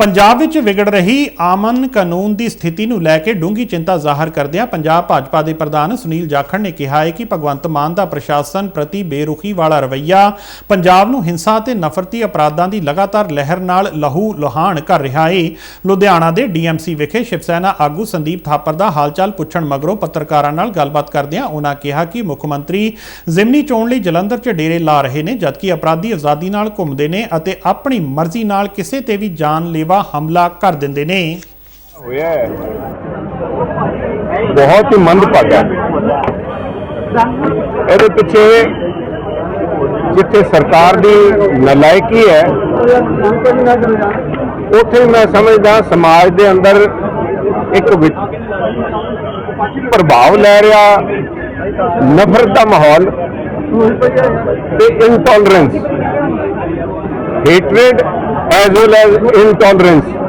ਪੰਜਾਬ ਵਿੱਚ ਵਿਗੜ ਰਹੀ ਆਮਨ ਕਾਨੂੰਨ ਦੀ ਸਥਿਤੀ ਨੂੰ ਲੈ ਕੇ ਡੂੰਘੀ ਚਿੰਤਾ ਜ਼ਾਹਰ ਕਰਦਿਆਂ ਪੰਜਾਬ ਭਾਜਪਾ ਦੇ ਪ੍ਰਧਾਨ ਸੁਨੀਲ ਜਾਖੜ ਨੇ ਕਿਹਾ ਹੈ ਕਿ ਭਗਵੰਤ ਮਾਨ ਦਾ ਪ੍ਰਸ਼ਾਸਨ ਪ੍ਰਤੀ ਬੇਰੁਖੀ ਵਾਲਾ ਰਵੱਈਆ ਪੰਜਾਬ ਨੂੰ ਹਿੰਸਾ ਤੇ ਨਫ਼ਰਤੀ ਅਪਰਾਧਾਂ ਦੀ ਲਗਾਤਾਰ ਲਹਿਰ ਨਾਲ ਲਹੂ ਲੋਹਾਨ ਕਰ ਰਿਹਾ ਹੈ ਲੁਧਿਆਣਾ ਦੇ ਡੀਐਮਸੀ ਵਿਖੇ ਸ਼ਿਵ ਸੈਨਾ ਆਗੂ ਸੰਦੀਪ ਥਾਪਰ ਦਾ ਹਾਲਚਾਲ ਪੁੱਛਣ ਮਗਰੋਂ ਪੱਤਰਕਾਰਾਂ ਨਾਲ ਗੱਲਬਾਤ ਕਰਦਿਆਂ ਉਹਨਾਂ ਕਿਹਾ ਕਿ ਮੁੱਖ ਮੰਤਰੀ ਜ਼ਿਮਨੀ ਚੋਣ ਲਈ ਜਲੰਧਰ 'ਚ ਡੇਰੇ ਲਾ ਰਹੇ ਨੇ, ਜਦਕਿ ਅਪਰਾਧੀ ਆਜ਼ਾਦੀ ਨਾਲ ਘੁੰਮਦੇ ਨੇ ਅਤੇ ਆਪਣੀ ਮਰਜ਼ੀ ਨਾਲ ਕਿਸੇ ਤੇ ਵੀ ਜਾਨਲੇਵਾ ਹਮਲਾ ਕਰ ਦਿੰਦੇ ਨੇ। ਹੋਇਆ ਹੈ। ਬਹੁਤ ਹੀ ਮੰਦਭਾਗਾ ਹੈ। ਇਹਦੇ ਪਿੱਛੇ ਜਿੱਥੇ ਸਰਕਾਰ ਦੀ ਨਲਾਇਕੀ ਹੈ, ਉੱਥੇ ਮੈਂ ਸਮਝਦਾ ਸਮਾਜ ਦੇ ਅੰਦਰ ਇੱਕ ਵਿ- ਪ੍ਰਭਾਵ ਲੈ ਰਿਹਾ, ਨਫ਼ਰਤ ਦਾ ਮਾਹੌਲ ਤੇ ਇਨਟੋਲਰੈਂਸ hatred as well as intolerance